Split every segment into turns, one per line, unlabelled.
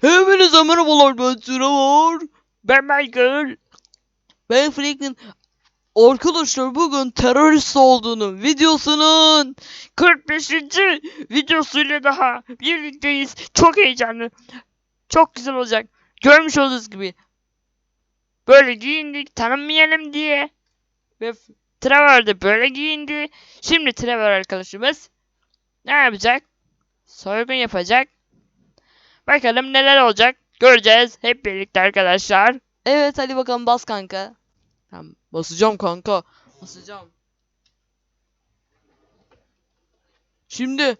Hepinize merhabalar ben Trevor.
Ben Michael.
Ben Franklin. Arkadaşlar bugün terörist olduğunu videosunun
45. videosuyla daha birlikteyiz. Çok heyecanlı. Çok güzel olacak. Görmüş olduğunuz gibi. Böyle giyindik tanınmayalım diye. Ve Trevor da böyle giyindi. Şimdi Trevor arkadaşımız ne yapacak? Soygun yapacak. Bakalım neler olacak. Göreceğiz hep birlikte arkadaşlar.
Evet hadi bakalım bas kanka. Tamam basacağım kanka. Basacağım. Şimdi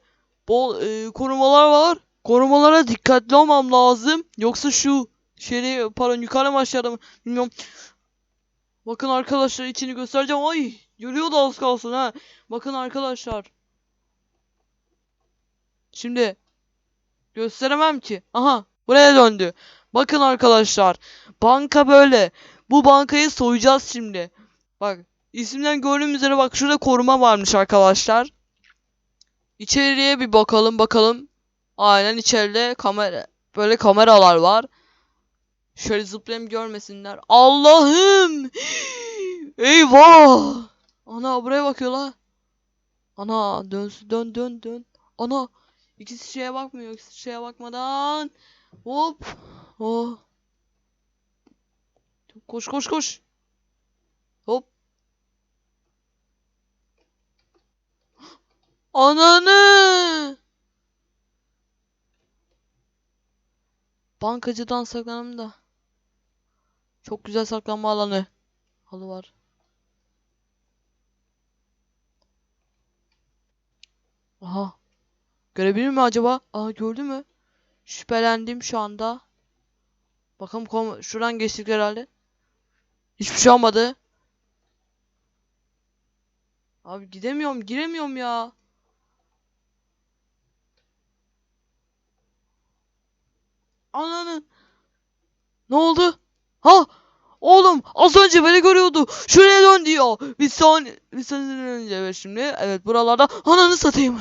bol e, korumalar var. Korumalara dikkatli olmam lazım. Yoksa şu şeyi pardon yukarı mı aşağıda mı bilmiyorum. Bakın arkadaşlar içini göstereceğim. Ay yürüyor da az kalsın ha. Bakın arkadaşlar. Şimdi gösteremem ki. Aha buraya döndü. Bakın arkadaşlar. Banka böyle. Bu bankayı soyacağız şimdi. Bak isimden gördüğüm üzere bak şurada koruma varmış arkadaşlar. İçeriye bir bakalım bakalım. Aynen içeride kamera böyle kameralar var. Şöyle zıplayayım görmesinler. Allah'ım! Eyvah! Ana buraya bakıyorlar. Ana dön dön dön dön. Ana ikisi şeye bakmıyor. İkisi şeye bakmadan. Hop. Oh. Koş koş koş. Hop. Ananı. Bankacıdan saklanım da. Çok güzel saklanma alanı. Halı var. Aha. Görebilir mi acaba? Aa gördü mü? Şüphelendim şu anda. Bakalım kom şuradan geçtik herhalde. Hiçbir şey olmadı. Abi gidemiyorum, giremiyorum ya. Ananı. Ne oldu? Ha! Oğlum az önce beni görüyordu. Şuraya dön diyor. Bir saniye, bir saniye önce evet şimdi. Evet buralarda. Ananı satayım.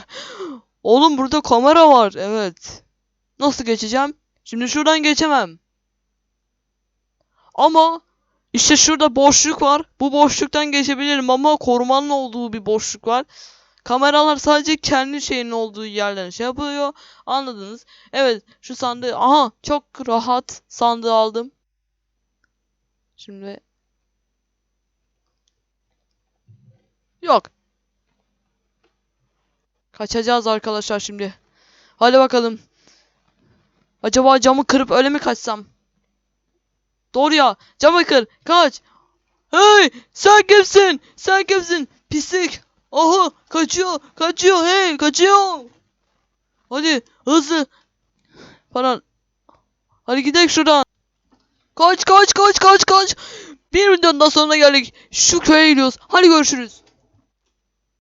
Oğlum burada kamera var. Evet. Nasıl geçeceğim? Şimdi şuradan geçemem. Ama işte şurada boşluk var. Bu boşluktan geçebilirim ama korumanın olduğu bir boşluk var. Kameralar sadece kendi şeyinin olduğu yerden şey yapıyor. Anladınız. Evet şu sandığı. Aha çok rahat sandığı aldım. Şimdi. Yok. Kaçacağız arkadaşlar şimdi. Hadi bakalım. Acaba camı kırıp öyle mi kaçsam? Doğru ya. Camı kır. Kaç. Hey! Sen kimsin? Sen kimsin? Pislik. Aha! Kaçıyor. Kaçıyor. Hey! Kaçıyor. Hadi hızlı. Falan. Hadi gidelim şuradan. Kaç kaç kaç kaç kaç. Bir videonun sonuna geldik. Şu köye gidiyoruz. Hadi görüşürüz.